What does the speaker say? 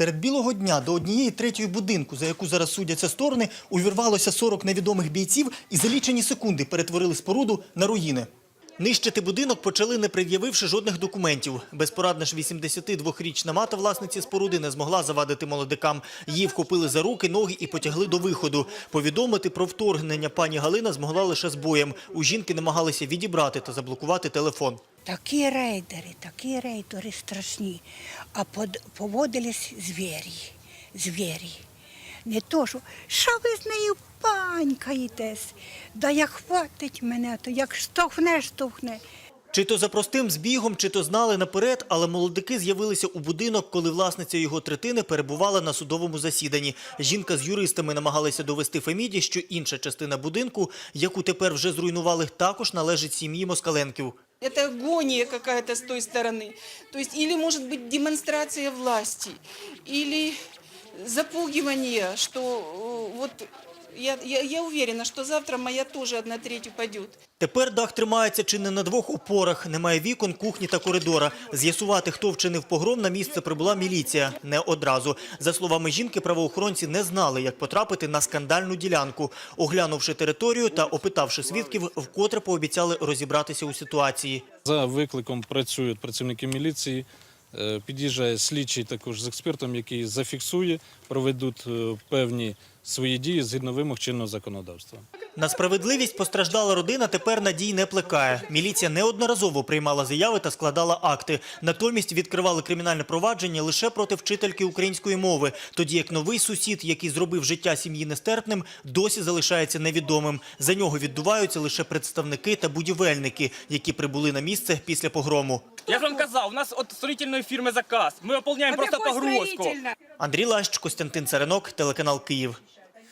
Серед білого дня до однієї третьої будинку, за яку зараз судяться сторони, увірвалося 40 невідомих бійців і за лічені секунди перетворили споруду на руїни. Нищити будинок почали, не пред'явивши жодних документів. Безпорадна ж 82-річна мати власниці споруди не змогла завадити молодикам. Її вхопили за руки, ноги і потягли до виходу. Повідомити про вторгнення пані Галина змогла лише з боєм. У жінки намагалися відібрати та заблокувати телефон. Такі рейдери, такі рейдери страшні, а поводились звірі, звірі. Не то, що, що ви з нею панькаєтесь? Да як хватить мене, то як штовхне, штовхне. Чи то за простим збігом, чи то знали наперед, але молодики з'явилися у будинок, коли власниця його третини перебувала на судовому засіданні. Жінка з юристами намагалися довести Феміді, що інша частина будинку, яку тепер вже зруйнували, також належить сім'ї Москаленків. Это агония какая-то с той стороны. То есть или может быть демонстрация власти, или запугивание, что э, вот я, я, я уверена, что завтра моя тоже одна треть упадет. Тепер дах тримається чи не на двох опорах. Немає вікон, кухні та коридора. З'ясувати, хто вчинив погром, на місце прибула міліція. Не одразу. За словами жінки, правоохоронці не знали, як потрапити на скандальну ділянку. Оглянувши територію та опитавши свідків, вкотре пообіцяли розібратися у ситуації. За викликом працюють працівники міліції. Е, Під'їжджає слідчий також з експертом, який зафіксує, проведуть е, певні свої дії згідно вимог чинного законодавства. На справедливість постраждала родина тепер надій не плекає. Міліція неодноразово приймала заяви та складала акти. Натомість відкривали кримінальне провадження лише проти вчительки української мови, тоді як новий сусід, який зробив життя сім'ї нестерпним, досі залишається невідомим. За нього віддуваються лише представники та будівельники, які прибули на місце після погрому. Я ж вам казав, у нас от строїтельної фірми заказ. Ми виповняємо просто погрузку. Андрій Лащ, Костянтин Царинок, телеканал Київ.